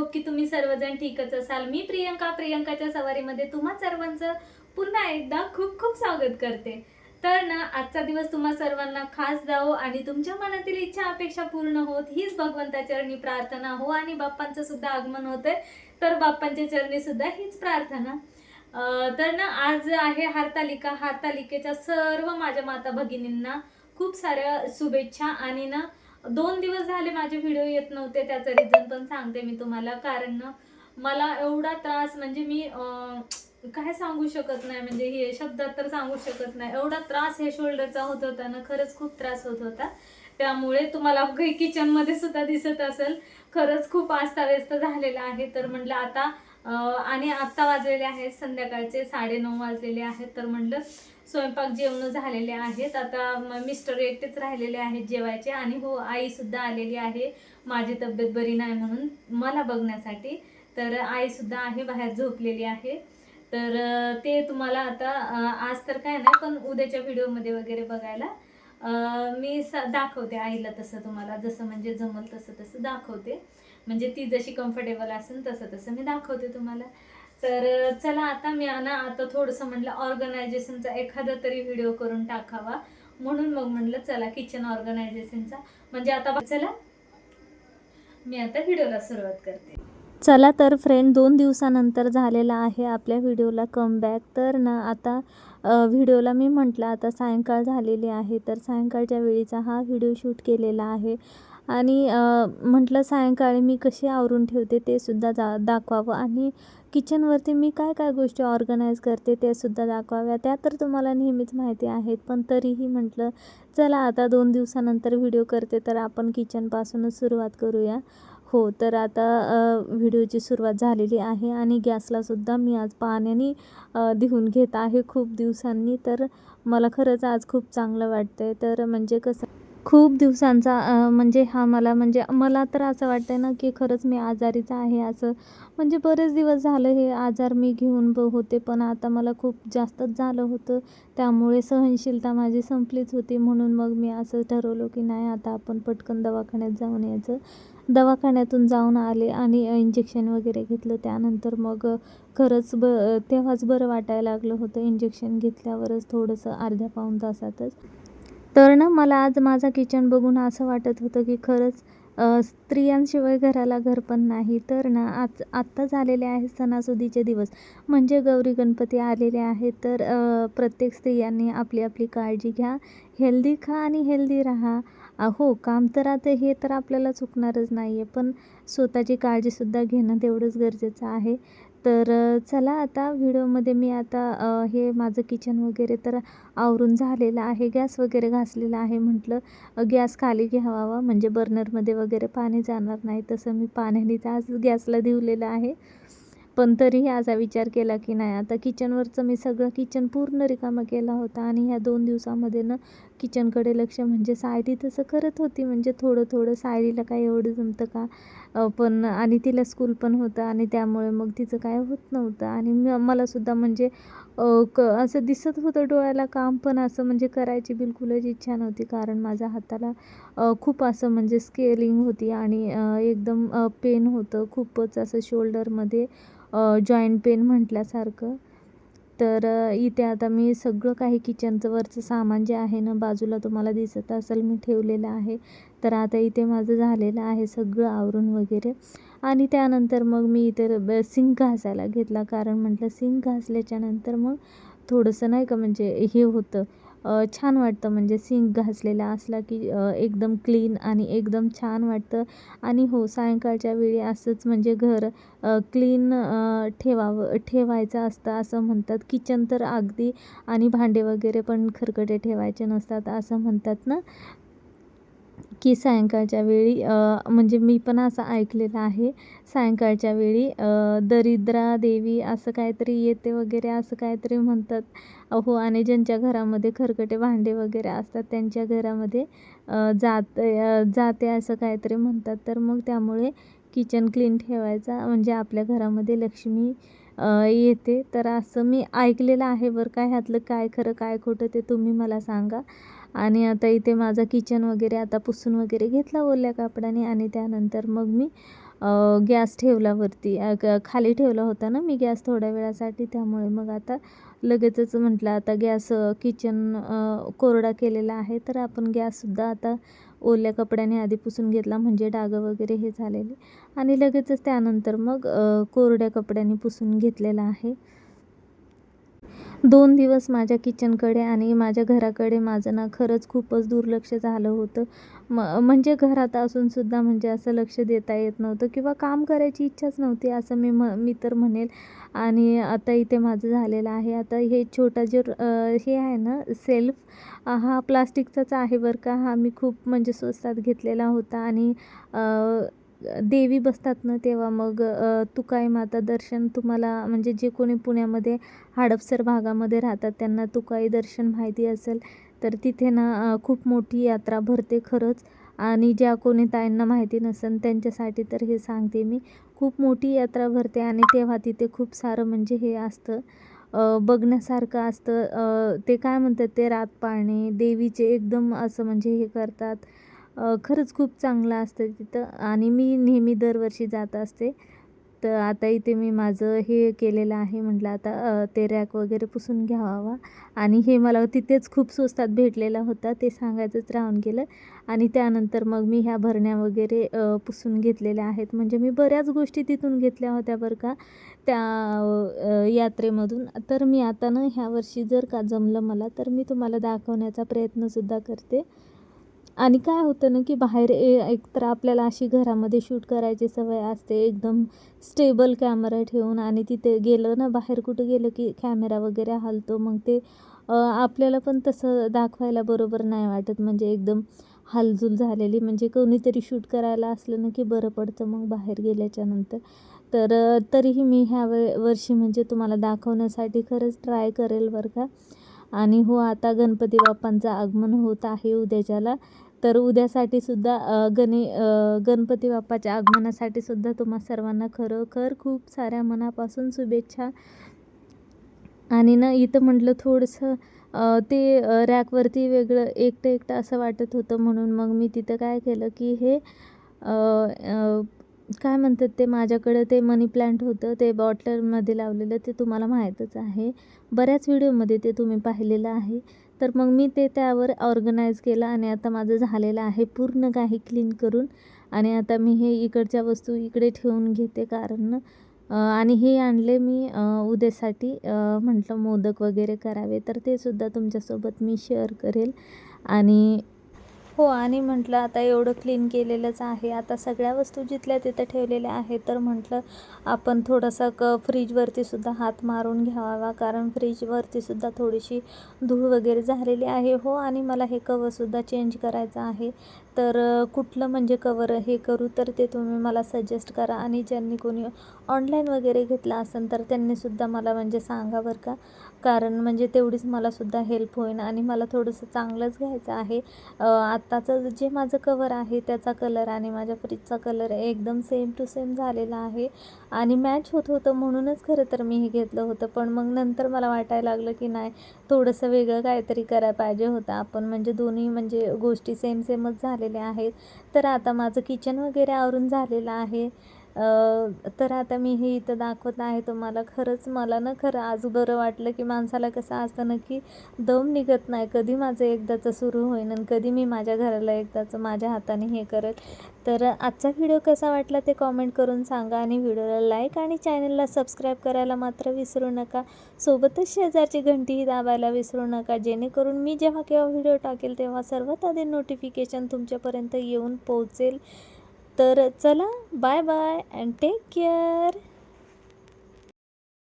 Hope की तुम्ही सर्वजण ठीकच असाल. मी प्रियंका प्रियंकाच्या सवारीमध्ये तुम्हा सर्वांचं पुन्हा एकदा खूप खूप स्वागत करते. तर ना आजचा दिवस तुम्हा सर्वांना खास जावो आणि तुमच्या मनातील इच्छा अपेक्षा पूर्ण होत हीच भगवंताच्या चरणी प्रार्थना हो आणि बाप्पांचं सुद्धा आगमन होतंय. तर बाप्पांच्या चरणी सुद्धा हीच प्रार्थना. तर ना आज आहे हारतालिका. हरतालिकेच्या सर्व माझ्या माता भगिनींना खूप साऱ्या शुभेच्छा आणि ना दोन दिवस झाले माझे व्हिडिओ येत नव्हते त्याचं रिझन पण सांगते मी तुम्हाला. कारण मला एवढा त्रास म्हणजे मी काय सांगू शकत नाही म्हणजे हे शब्दात तर सांगू शकत नाही. एवढा त्रास हे शोल्डरचा होत होता ना खरंच खूप त्रास होत होता. त्यामुळे तुम्हाला काही किचनमध्ये सुद्धा दिसत असेल खरंच खूप आस्ताव्यस्त झालेला आहे. तर म्हटलं आता आणि आत्ता वाजलेले आहेत संध्याकाळचे साडेनऊ वाजलेले आहेत. तर म्हटलं स्वयंपाक जेवण झालेले आहेत. आता मिस्टर एकटेच राहिलेले आहेत जेवायचे आणि हो आईसुद्धा आलेली आहे. माझी तब्येत बरी नाही म्हणून मला बघण्यासाठी. तर आईसुद्धा आहे बाहेर झोपलेली आहे. तर ते तुम्हाला आता आज तर काय नाही पण उद्याच्या व्हिडिओमध्ये वगैरे बघायला मी स दाखवते आईला तसं तुम्हाला. जसं म्हणजे जमल तसं तसं दाखवते. म्हणजे ती जशी कम्फर्टेबल असेल तसं तसं मी दाखवते तुम्हाला. तर चला आता मी ना आता थोडंसं म्हटलं ऑर्गनायझेशनचा एखादा तरी व्हिडिओ करून टाकावा. म्हणून मग म्हटलं चला किचन ऑर्गनायझेशनचा म्हणजे आता चला. मी आता व्हिडिओला सुरुवात करते. चला तर फ्रेंड दोन दिवसानंतर झालेला आहे आपल्या व्हिडिओला कमबॅक तर ना आता व्हिडिओला मी म्हटलं आता सायंकाळ झालेली आहे. तर सायंकाळच्या वेळीचा हा व्हिडिओ शूट केलेला आहे. आणि म्हटलं सायंकाळी मी कशी आवरून ठेवते ते सुद्धा जा दाखवावं. आणि किचनवरती मी काय काय गोष्टी ऑर्गनाईज करते ते सुद्धा दाखवाव्या. त्या तर तुम्हाला नेहमीच माहिती आहेत. पण तरीही म्हटलं चला आता दोन दिवसानंतर व्हिडिओ करते तर आपण किचनपासूनच सुरुवात करूया. हो तर आता व्हिडिओची सुरुवात झालेली आहे आणि गॅसलासुद्धा मी आज पाण्याने अ, धुवून घेत आहे खूप दिवसांनी. तर मला खरंच आज खूप चांगलं वाटतं आहे तर म्हणजे कसं खूप दिवसांचा म्हणजे हा मला म्हणजे मला तर असं वाटतं आहे ना की खरंच मी आजारीच आहे असं. म्हणजे बरेच दिवस झालं हे आजार मी घेऊन ब होते पण आता मला खूप जास्तच झालं होतं. त्यामुळे सहनशीलता माझी संपलीच होती म्हणून मग मी असं ठरवलं की नाही आता आपण पटकन दवाखान्यात जाऊन यायचं. दवाखान्यातून जाऊन आले आणि इंजेक्शन वगैरे घेतलं. त्यानंतर मग खरंच ब तेव्हाच बरं वाटायला लागलं होतं. इंजेक्शन घेतल्यावरच थोडंसं अर्ध्या पाऊण तासातच. तर ना मला आज माझा किचन बघून असं वाटत होतं की खरंच स्त्रियांशिवाय घराला घर पण नाही. तर ना आज आत्ता झालेले आहेत सणासुदीचे दिवस. म्हणजे गौरी गणपती आलेले आहेत. तर प्रत्येक स्त्रियांनी आपली आपली काळजी घ्या. हेल्दी खा आणि हेल्दी राहा. हो काम तर आता हे तर आपल्याला चुकणारच नाही आहे पण स्वतःची काळजीसुद्धा घेणं तेवढंच गरजेचं आहे. तर चला आता व्हिडिओमध्ये मी आता हे माझं किचन वगैरे तर आवरून झालेलं आहे. गॅस वगैरे घासलेला आहे म्हटलं. गॅस खाली घ्यावा म्हणजे बर्नरमध्ये वगैरे पाणी जाणार नाही तसं मी पाण्याने आज गॅसला दिवलेलं आहे. पण तरीही असा विचार केला की नाही आता किचनवरचं मी सगळं किचन पूर्ण रिकामं केला होता आणि ह्या दोन दिवसामध्ये ना किचनकडे लक्ष म्हणजे सायडी तसं करत होती म्हणजे थोडं थोडं सायडीला काय एवढं जमतं का? पण आणि तिला स्कूल पण होतं आणि त्यामुळे मग तिचं काय होत नव्हतं. आणि मलासुद्धा म्हणजे क असं दिसत होतं डोळ्याला काम पण असं म्हणजे करायची बिलकुलच इच्छा नव्हती. कारण माझ्या हाताला खूप असं म्हणजे स्केलिंग होती आणि एकदम पेन होतं. खूपच असं शोल्डरमध्ये जॉईंट पेन म्हटल्यासारखं. तर इथे आता मी सगळं काही किचनचं वरचं सामान जे आहे ना बाजूला तुम्हाला दिसत असेल मी ठेवलेलं आहे. तर आता इथे माझं झालेलं आहे सगळं आवरून वगैरे. आणि त्यानंतर मग मी इथे ब सिंक घासायला घेतला. कारण म्हटलं सिंक घासल्याच्यानंतर मग थोडंसं नाही का म्हणजे हे होतं. छान वाटतं म्हणजे सिंक घासलेला असला की एकदम क्लीन आणि एकदम छान वाटतं. आणि हो सायंकाळच्या वेळी असंच म्हणजे घर क्लीन ठेवावं ठेवायचं असतं असं म्हणतात. किचन तर अगदी आणि भांडे वगैरे पण खरकटे ठेवायचे नसतात असं म्हणतात ना. की सायंकाळच्या वेळी म्हणजे मी पण असं ऐकलेलं आहे सायंकाळच्या वेळी दरिद्रा देवी असं काहीतरी येते वगैरे असं काहीतरी म्हणतात. हो आणि ज्यांच्या घरामध्ये खरकटे भांडे वगैरे असतात त्यांच्या घरामध्ये जात जाते असं काहीतरी म्हणतात. तर मग त्यामुळे किचन क्लीन ठेवायचा म्हणजे आपल्या घरामध्ये लक्ष्मी येते. तर असं मी ऐकलेलं आहे बरं काय ह्यातलं काय खरं काय खोटं ते तुम्ही मला सांगा. आणि आता इथे माझं किचन वगैरे आता पुसून वगैरे घेतला ओल्या कापडाने आणि त्यानंतर मग मी गॅस ठेवला वरती. खाली ठेवला होता ना मी गॅस थोड्या वेळासाठी त्यामुळे मग आता लगेचच म्हटलं आता गॅस किचन कोरडा केलेला आहे तर आपण गॅससुद्धा आता ओल्या कपड्याने आधी पुसून घेतला म्हणजे डागं वगैरे हे झालेले. आणि लगेचच त्यानंतर मग कोरड्या कपड्याने पुसून घेतलेला आहे. दोन दिवस माझ्या किचनकडे आणि माझ्या घराकडे माझं ना खरंच खूपच दुर्लक्ष झालं होतं. म म्हणजे घरात असूनसुद्धा म्हणजे असं लक्ष देता येत नव्हतं किंवा काम करायची इच्छाच नव्हती असं मी म मी तर म्हणेल. आणि आता इथे माझं झालेलं आहे. आता हे छोटा जो हे आहे ना सेल्फ हा प्लास्टिकचाच आहे बरं का. हा मी खूप म्हणजे स्वस्तात घेतलेला होता आणि देवी बसतात ना तेव्हा मग तुकाई माता दर्शन तुम्हाला म्हणजे जे कोणी पुण्यामध्ये हडपसर भागामध्ये राहतात त्यांना तुकाई दर्शन माहिती असेल तर तिथे ना खूप मोठी यात्रा भरते खरंच. आणि ज्या कोणी ताईंना माहिती नसेल त्यांच्यासाठी तर हे सांगते मी. खूप मोठी यात्रा भरते आणि तेव्हा तिथे खूप सारं म्हणजे हे असतं बघण्यासारखं असतं. ते काय म्हणतात ते रात पाळणे देवीचे एकदम असं म्हणजे हे करतात. खरंच खूप चांगलं असतं तिथं. आणि मी नेहमी दरवर्षी जात असते. तर आता इथे मी माझं हे केलेलं आहे म्हटलं आता ते रॅक वगैरे पुसून घ्यावा. आणि हे मला तिथेच खूप स्वस्तात भेटलेला होता ते सांगायचंच राहून गेलं. आणि त्यानंतर मग मी ह्या भरण्या वगैरे पुसून घेतलेल्या आहेत. म्हणजे मी बऱ्याच गोष्टी तिथून घेतल्या होत्या बरं का त्या यात्रेमधून. तर मी आता ना ह्या वर्षी जर का जमलं मला तर मी तुम्हाला दाखवण्याचा प्रयत्नसुद्धा करते. आणि काय होतं ना की बाहेर ए एकतर आपल्याला अशी घरामध्ये शूट करायची सवय असते एकदम स्टेबल कॅमेरा ठेवून आणि तिथे गेलं ना बाहेर कुठं गेलं की कॅमेरा वगैरे हलतो मग ते आपल्याला पण तसं दाखवायला बरोबर नाही वाटत. म्हणजे एकदम हालजूल झालेली म्हणजे कोणीतरी शूट करायला असलं ना की बरं पडतं मग बाहेर गेल्याच्यानंतर तर तरीही मी ह्या वे वर्षी म्हणजे तुम्हाला दाखवण्यासाठी खरंच ट्राय करेल बरं का. आणि हो आता गणपती बाप्पांचं आगमन होत आहे उद्याच्याला. तर उद्यासाठी सुद्धा गणे गणपती बाप्पाच्या आगमनासाठी सुद्धा तुम्हा सर्वांना खरोखर खूप साऱ्या मनापासून शुभेच्छा. आणि ना इथं म्हटलं थोडंसं ते रॅकवरती वेगळं एकटं एकटं असं वाटत होतं म्हणून मग मी तिथं काय केलं की हे काय म्हणतात ते? माझ्याकडं ते मनी प्लांट होतं ते बॉटलमध्ये लावलेलं ते तुम्हाला माहीतच आहे. बऱ्याच व्हिडिओमध्ये ते तुम्ही पाहिलेलं आहे. तर मग मी ते त्यावर ऑर्गनाईज केलं आणि आता माझं झालेलं आहे पूर्ण काही क्लीन करून. आणि आता मी हे इकडच्या वस्तू इकडे ठेवून घेते कारण आणि हे आणले मी उद्यासाठी म्हटलं मोदक वगैरे करावे. तर ते सुद्धा तुमच्यासोबत मी शेअर करेल. आणि हो आणि म्हटलं आता एवढं क्लीन केलेलंच आहे. आता सगळ्या वस्तू जिथल्या तिथं ठेवलेल्या आहेत. तर म्हटलं आपण थोडासा क फ्रीजवरतीसुद्धा हात मारून घ्यावा कारण फ्रीजवरतीसुद्धा थोडीशी धूळ वगैरे झालेली आहे. हो आणि मला हे कवरसुद्धा चेंज करायचं आहे. तर कुठलं म्हणजे कवर हे करू तर ते तुम्ही मला सजेस्ट करा. आणि ज्यांनी कोणी ऑनलाईन वगैरे घेतला असेल तर त्यांनीसुद्धा मला म्हणजे सांगा बरं का. कारण म्हणजे तेवढीच मलासुद्धा हेल्प होईल आणि मला थोडंसं चांगलंच घ्यायचं आहे. अ, आत्ताचं जे माझं कवर आहे त्याचा कलर आणि माझ्या फ्रीजचा कलर एकदम सेम टू सेम झालेला आहे. आणि मॅच होत होतं म्हणूनच खरं तर मी हे घेतलं होतं. पण मग नंतर मला वाटायला लागलं की नाही थोडंसं वेगळं काहीतरी करायला पाहिजे होतं. आपण म्हणजे दोन्ही म्हणजे गोष्टी सेम सेमच झालेल्या आहेत. तर आता माझं किचन वगैरे आवरून झालेलं आहे. तर आता मी हे इथं दाखवत आहे तुम्हाला. खरंच मला ना खरं आज बरं वाटलं की माणसाला कसं असतं ना की दम निघत नाही. कधी माझं एकदाचं सुरू होईन आणि कधी मी माझ्या घराला एकदाचं माझ्या हाताने हे करेल. तर आजचा व्हिडिओ कसा वाटला ते कॉमेंट करून सांगा आणि व्हिडिओला लाईक आणि चॅनलला सबस्क्राईब करायला मात्र विसरू नका. सोबतच शेजारची घंटीही दाबायला विसरू नका. जेणेकरून मी जेव्हा केव्हा व्हिडिओ टाकेल तेव्हा सर्वात आधी नोटिफिकेशन तुमच्यापर्यंत येऊन पोहोचेल. तर चला bye bye and take care